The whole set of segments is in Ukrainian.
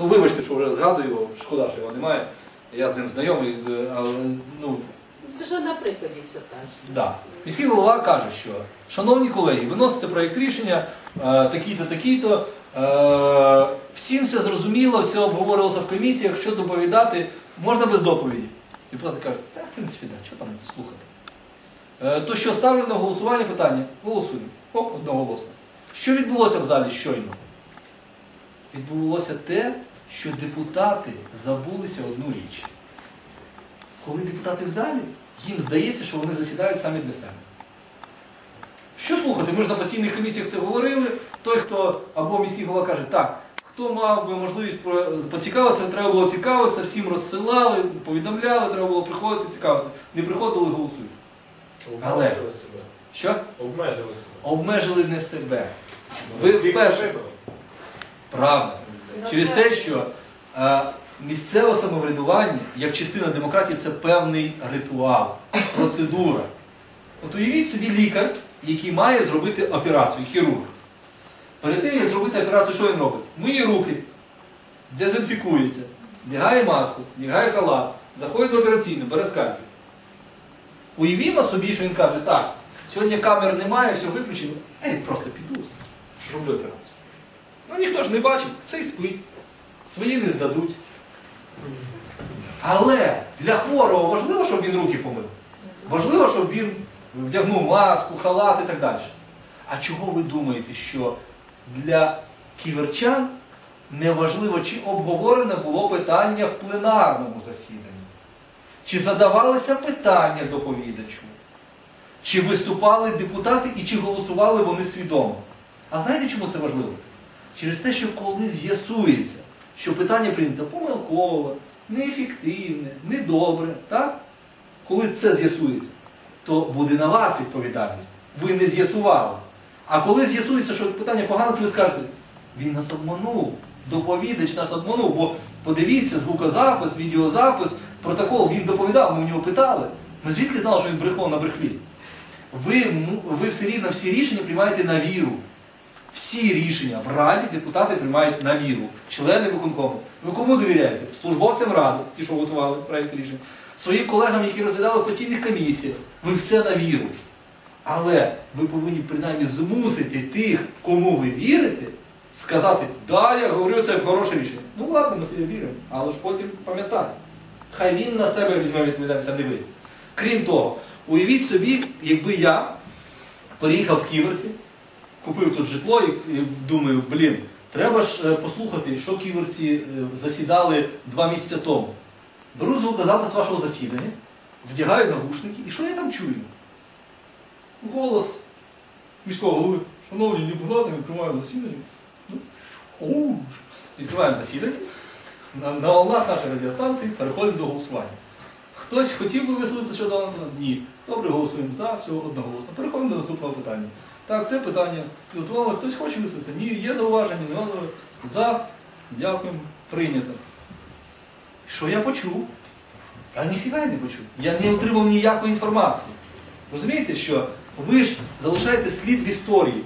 Ну, вибачте, що вже згадую його, шкода, що його немає. Я з ним знайомий, е, але ну, Це ж на прикладі все каже. Да. Міський голова каже, що шановні колеги, виносите проєкт рішення, е, такий-то, такий-то. е, Всім все зрозуміло, все обговорювалося в комісіях, що доповідати, можна без доповіді. Депутати кажуть, та в принципі, да, що там слухати. Е, То що ставлю на голосування питання? Голосуємо. Оп, одноголосно. Що відбулося в залі щойно? Відбулося те, що депутати забулися одну річ коли депутати в залі, їм здається, що вони засідають самі для себе. Що слухати? Ми ж на постійних комісіях це говорили. Той, хто або міський голова каже, так, хто мав би можливість поцікавитися, треба було цікавитися, всім розсилали, повідомляли, треба було приходити цікавитися. Не приходили, голосують. Але- Обмежили себе. Що? Обмежили себе. Обмежили не себе. Ви вперше. Правда. Через те, що е, місцеве самоврядування, як частина демократії, це певний ритуал, процедура. От уявіть собі лікар, який має зробити операцію, хірург. Перед тим, як зробити операцію, що він робить? Миє руки, дезінфікується, вдягає маску, вдягає халат, заходить в операційну, бере скальпель. Уявімо собі, що він каже, так, сьогодні камер немає, все виключено, я просто піду, зроблю операцію. Ну ніхто ж не бачить, цей спить, свої не здадуть. Але для хворого важливо, щоб він руки помив. Важливо, щоб він вдягнув маску, халат і так далі. А чого ви думаєте, що для ківерчан неважливо, чи обговорене було питання в пленарному засіданні? Чи задавалися питання доповідачу? Чи виступали депутати і чи голосували вони свідомо? А знаєте, чому це важливо? Через те, що коли з'ясується, що питання прийнято помилково, неефективне, недобре, так? коли це з'ясується, то буде на вас відповідальність. Ви не з'ясували. А коли з'ясується, що питання погано, то ви скажете, він нас обманув, доповідач нас обманув, бо подивіться, звукозапис, відеозапис, протокол, він доповідав, ми у нього питали. Ми звідки знали, що він брехло на брехлі? Ви, ви все рівно всі рішення приймаєте на віру. Всі рішення в Раді депутати приймають на віру. Члени виконкому. Ви кому довіряєте? Службовцям ради, ті, що готували проєкт рішень, своїм колегам, які розглядали в постійних комісіях. Ви все на віру. Але ви повинні принаймні змусити тих, кому ви вірите, сказати, да, я говорю, це хороше рішення. Ну ладно, ми тобі віримо, але ж потім пам'ятайте. Хай він на себе візьме відповідальність, а не ви. Крім того, уявіть собі, якби я переїхав в Ківерці, купив тут житло і, думаю, блін, треба ж е, послухати, що ківерці е, засідали два місяці тому. Беру звукозапис вашого засідання, вдягаю навушники, і що я там чую? Голос міського голови. Шановні депутати, відкриваємо засідання. Ну. Відкриваємо засідання. На, на волнах нашої радіостанції переходимо до голосування. Хтось хотів би висловитися щодо? Ні. Добре, голосуємо за, всього одноголосно. Переходимо до наступного питання. Так, це питання підготували. Хтось хоче висловитися? Ні, є зауваження, не надо. За. Дякуємо. Прийнято. Що я почув? А ніфіга я не почув. Я не отримав ніякої інформації. Розумієте, що ви ж залишаєте слід в історії.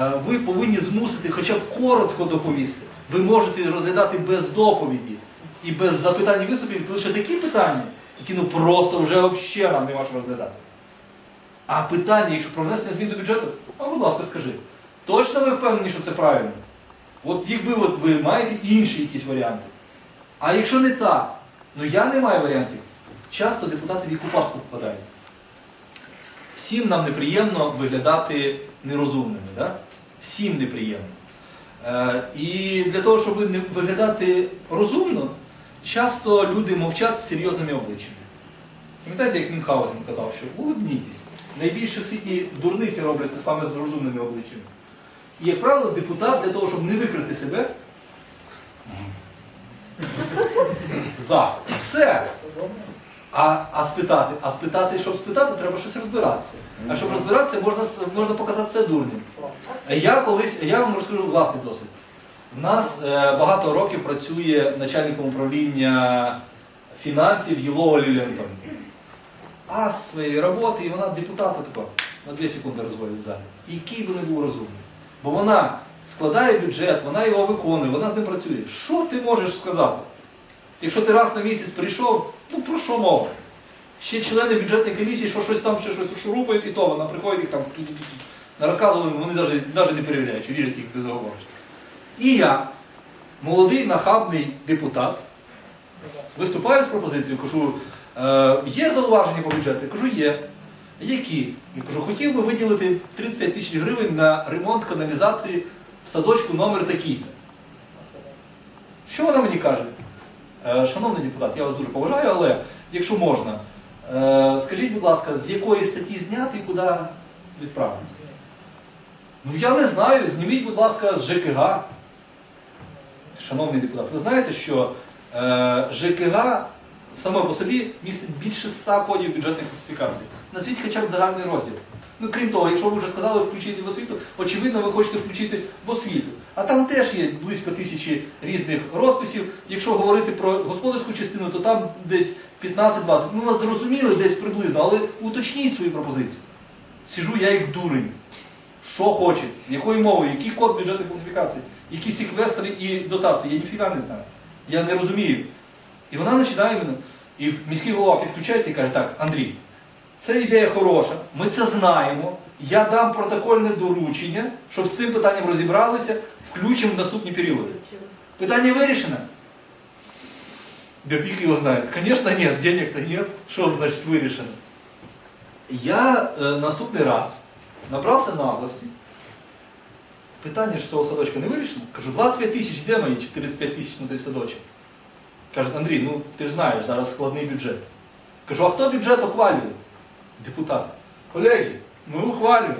Е, Ви повинні змусити хоча б коротко доповісти. Ви можете розглядати без доповіді і без запитань і виступів лише такі питання, які ну просто вже взагалі нам не можна розглядати. А питання, якщо про внесення змін до бюджету, а будь ласка, скажи, точно ви впевнені, що це правильно? От якби от ви маєте інші якісь варіанти. А якщо не так, ну я не маю варіантів. Часто депутати в яку пастку попадають. Всім нам неприємно виглядати нерозумними. Да? Всім неприємно. Е, і для того, щоб не виглядати розумно, часто люди мовчать з серйозними обличчями. Пам'ятаєте, як Мюнхгаузен казав, що улыбнітесь. Найбільше в світі дурниці робляться саме з розумними обличчями. І, як правило, депутат для того, щоб не викрити себе, за. Все. А, а спитати, а спитати, щоб спитати, треба щось розбиратися. А щоб розбиратися, можна, можна показати це дурним. Я колись, я вам розкажу власний досвід. У нас е, багато років працює начальником управління фінансів Єлова Лілентон. А з своєї роботи, і вона депутата така на 2 секунди розводить залі. Який би не був розумний. Бо вона складає бюджет, вона його виконує, вона з ним працює. Що ти можеш сказати? Якщо ти раз на місяць прийшов, ну про що мова? Ще члени бюджетної комісії, що щось там ще щось шурупають, і то вона приходить їх там розказували, вони навіть, навіть не перевіряють, чи вірять їх ти заговориш. І я, молодий нахабний депутат, виступаю з пропозицією, кажу, є зауваження по бюджету? Я кажу, є. Які? Я кажу, хотів би виділити 35 тисяч гривень на ремонт каналізації в садочку номер такий-то. Що вона мені каже? Е, Шановний депутат, я вас дуже поважаю, але якщо можна, е, скажіть, будь ласка, з якої статті зняти і куди відправити? Ну я не знаю, зніміть, будь ласка, з ЖКГ. Шановний депутат, ви знаєте, що е, ЖКГ саме по собі містить більше 100 кодів бюджетних класифікацій. Назвіть хоча б загальний розділ. Ну, крім того, якщо ви вже сказали включити в освіту, очевидно, ви хочете включити в освіту. А там теж є близько тисячі різних розписів. Якщо говорити про господарську частину, то там десь 15-20. Ми вас зрозуміли десь приблизно, але уточніть свої пропозиції. Сижу я як дурень. Що хоче, якою мовою, який код бюджетної кваліфікації, які секвестри і дотації, я ніфіга не знаю. Я не розумію. І вона починає мене, і міський голова підключається і каже, так, Андрій, це ідея хороша, ми це знаємо, я дам протокольне доручення, щоб з цим питанням розібралися, включимо в наступні періоди. Питання вирішено? Да фиг его знает. Конечно нет, денег-то нет. Что значит вирішено? Я е, наступний раз набрався наглості. Питання ж цього садочка не вирішено. Кажу, 25 тисяч, де мої 45 тисяч на той садочок? Каже, Андрій, ну ти ж знаєш, зараз складний бюджет. Кажу, а хто бюджет ухвалює? Депутат. Колеги, ми ухвалюємо.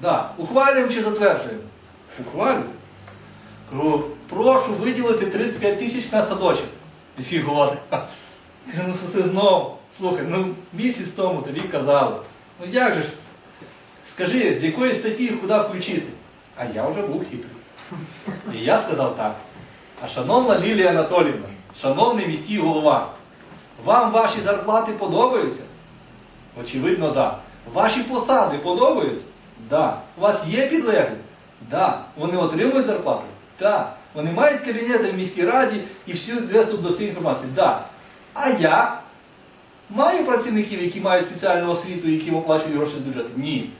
Да. Ухвалюємо чи затверджуємо? Ухвалюємо. Кажу, прошу виділити 35 тисяч на садочок. Міський голова. Кажу, ну це знову? Слухай, ну місяць тому тобі казали. Ну як же ж? Скажи, з якої статті куди включити? А я вже був хитрий. І я сказав так. А шановна Лілія Анатоліївна, шановний міський голова, вам ваші зарплати подобаються? Очевидно, да. Ваші посади подобаються? Да. У вас є підлеглі? Да. Вони отримують зарплату? Да. Вони мають кабінети в міській раді і всю доступ до цієї інформації? Да. А я маю працівників, які мають спеціальну освіту, які оплачують гроші з бюджету? Ні.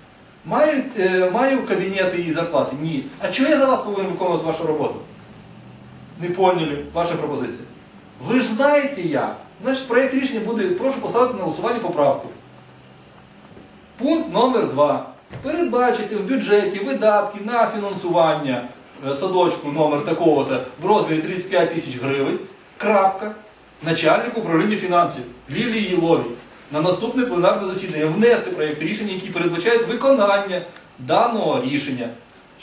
Маю, е, маю кабінети і зарплати? Ні. А чого я за вас повинен виконувати вашу роботу? Не поняли, ваша пропозиція. Ви ж знаєте як. Значить, проєкт рішення буде, прошу поставити на голосування поправку. Пункт номер 2. Передбачити в бюджеті видатки на фінансування е, садочку номер такого-то в розмірі 35 тисяч гривень. Крапка. Начальник управління фінансів Лілії Єловій на наступне пленарне засідання внести проєкт рішення, який передбачає виконання даного рішення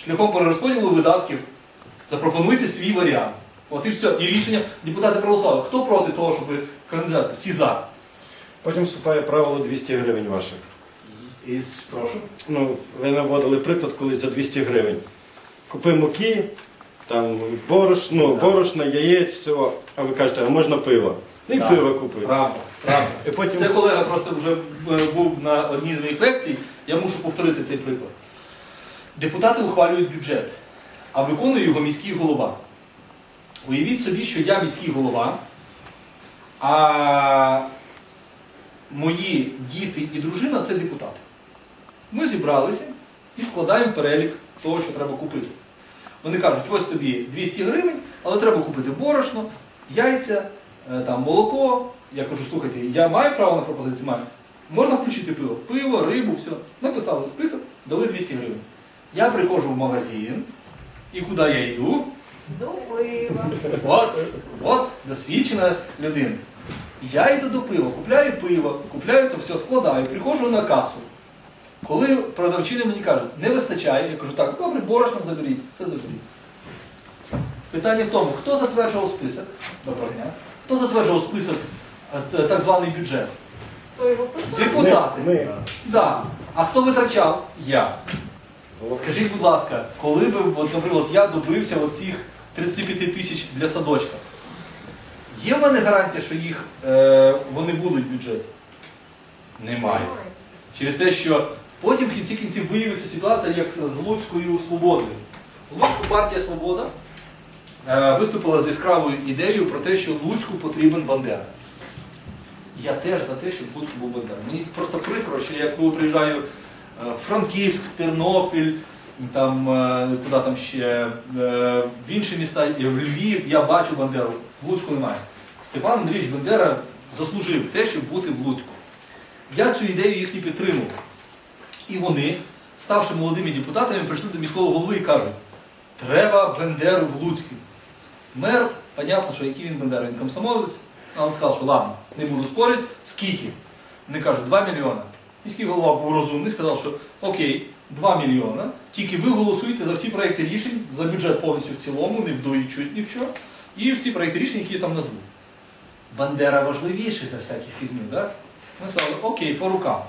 шляхом перерозподілу видатків. Запропонуйте свій варіант. От і все. І рішення депутати проголосували. Хто проти того, щоб каналізацію? Всі за. Потім вступає правило 200 гривень ваших. І прошу. Ну, ви наводили приклад колись за 200 гривень. Купив муки, там борош, ну, борошна, яєць, всього, а ви кажете, а можна пиво. Ну і Так. пиво купив. Правда, правда. І потім Це колега просто вже е, був на одній з моїх лекцій, я мушу повторити цей приклад. Депутати ухвалюють бюджет, а виконує його міський голова. Уявіть собі, що я міський голова, а мої діти і дружина це депутати. Ми зібралися і складаємо перелік того, що треба купити. Вони кажуть, ось тобі 200 гривень, але треба купити борошно, яйця, е, там, молоко. Я кажу, слухайте, я маю право на пропозиції? Маю. Можна включити пиво? Пиво, рибу, все. Написали список, дали 200 гривень. Я приходжу в магазин, і куди я йду? До пива. От, от досвідчена людина. Я йду до пива, купляю пиво, купляю то все, складаю, приходжу на касу. Коли продавчиня мені кажуть, не вистачає, я кажу, так, добре, борошно заберіть, все заберіть. Питання в тому, хто затверджував список? Доброго дня. Хто затверджував список, е, так званий бюджет? Хто його писав? Депутати. Ми, ми. Да. А хто витрачав? Я. Скажіть, будь ласка, коли би, от, наприклад, я добився оцих 35 тисяч для садочка, є в мене гарантія, що їх е, вони будуть в бюджеті? Немає. Через те, що потім в кінці кінців виявиться ситуація, як з Луцькою свободою. У Луцьку партія Свобода е, виступила з яскравою ідеєю про те, що Луцьку потрібен Бандера. Я теж за те, щоб Луцьку був Бандера. Мені просто прикро, що я коли приїжджаю Франківськ, Тернопіль, там, е, куди там ще, е, в інші міста, в Львів, я бачу Бандеру. В Луцьку немає. Степан Андрійович Бандера заслужив те, щоб бути в Луцьку. Я цю ідею їхню підтримував. І вони, ставши молодими депутатами, прийшли до міського голови і кажуть, треба Бендеру в Луцький. Мер, понятно, що який він Бендера, він комсомолець, але сказав, що ладно, не буду спорити, скільки? Вони кажуть, 2 мільйони. Міський голова був розумний, сказав, що окей, 2 мільйона, тільки ви голосуєте за всі проекти рішень, за бюджет повністю в цілому, не вдуючись ні в що, і всі проекти рішень, які я там назву. Бандера важливіший за всякі фігню, так? Ми сказали, окей, по рукам.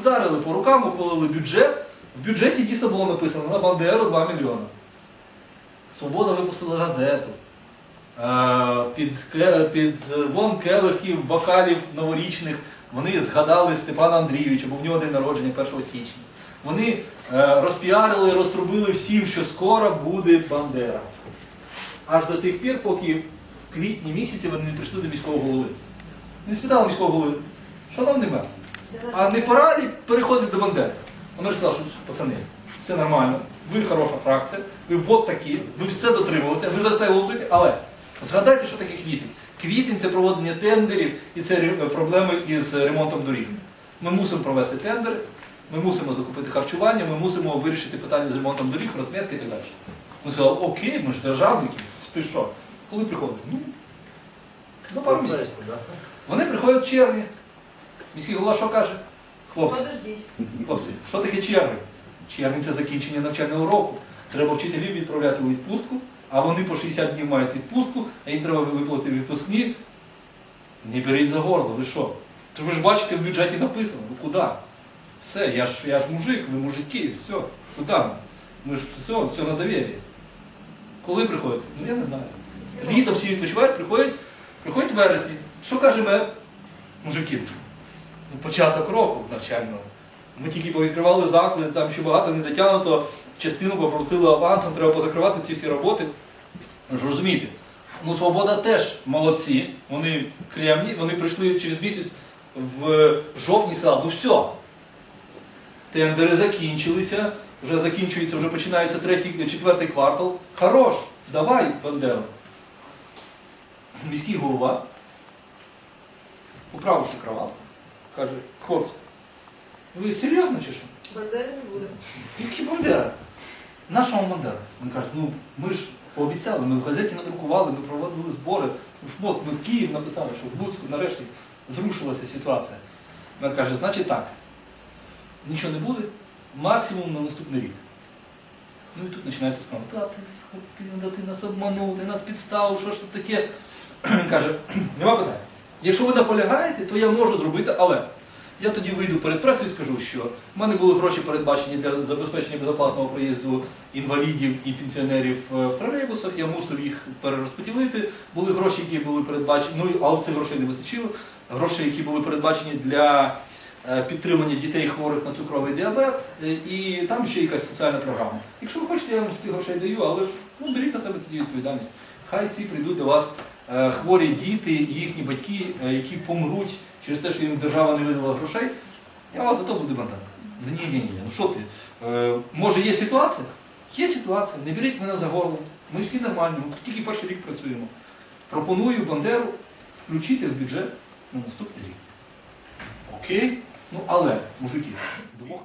Вдарили по рукам, ухвалили бюджет. В бюджеті дійсно було написано на Бандеру 2 мільйони. Свобода випустила газету. Е, Під, під звон келихів, бокалів новорічних вони згадали Степана Андрійовича, бо в нього день народження 1 січня. Вони е, розпіарили, розтрубили всім, що скоро буде Бандера. Аж до тих пір, поки в квітні місяці вони не прийшли до міського голови. Не спитали міського голови, що нам нема? А не пора ли переходити до Бандери? Вони сказали, що пацани, все нормально, ви хороша фракція, ви вот такі, ви все дотрималися, ви за все голосуєте, але згадайте, що таке квітень. Квітень це проводення тендерів і це проблеми із ремонтом доріг. Ми мусимо провести тендери, ми мусимо закупити харчування, ми мусимо вирішити питання з ремонтом доріг, розмітки і так далі. Ми сказали, окей, ми ж державники, ти що? Коли приходить? Ну, за пару місяців. Вони приходять в червні. Міський голова що каже? Хлопці, хлопці, що таке червень? Червень це закінчення навчального року. Треба вчителів відправляти у відпустку, а вони по 60 днів мають відпустку, а їм треба виплатити відпускні. Не беріть за горло, ви що? Це ви ж бачите, в бюджеті написано, ну куди? Все, я ж, я ж мужик, ви мужики, все, куди? Ми ж все, все на довір'ї. Коли приходите? Ну я не знаю. Літом всі відпочивають, приходять, приходять в вересні. Що каже мер? Мужики, ну, початок року навчального. Ми тільки повідкривали заклади, там ще багато не дотягнуто, частину попротили авансом, треба позакривати ці всі роботи. Ви ж розумієте, ну Свобода теж молодці. Вони кремні, вони прийшли через місяць в жовтні сказали, ну все, тендери закінчилися, вже закінчується, вже починається третій, четвертий квартал. Хорош, давай, Бандера. Міський голова поправивши кроватку, каже, хлопці, ви серйозно чи що? Бандери не буде. Які Бандера? Нашого Бандера. Він каже, ну ми ж пообіцяли, ми в газеті надрукували, ми проводили збори. Ну, ми в Київ написали, що в Луцьку нарешті зрушилася ситуація. Він каже, значить так, нічого не буде, максимум на наступний рік. Ну і тут починається справа. Та ти схопив, да ти нас обманув, ти нас підставив, що ж це таке? Він каже, нема питань. Якщо ви наполягаєте, то я можу зробити, але я тоді вийду перед пресою і скажу, що в мене були гроші передбачені для забезпечення безоплатного проїзду інвалідів і пенсіонерів е, в тролейбусах, я мусив їх перерозподілити. Були гроші, які були передбачені, ну а цих грошей не вистачило. Гроші, які були передбачені для е, підтримання дітей хворих на цукровий діабет, е, і там ще якась соціальна програма. Якщо ви хочете, я вам з грошей даю, але ж ну, беріть на себе тоді відповідальність. Хай ці прийдуть до вас хворі діти, їхні батьки, які помруть через те, що їм держава не видала грошей. Я вас за то буду бандати. Ні, ні, ні, ну що ти? Е, може є ситуація? Є ситуація, не беріть мене за горло. Ми всі нормальні, ми тільки перший рік працюємо. Пропоную Бандеру включити в бюджет на наступний рік. Окей? Ну але, мужики, двох.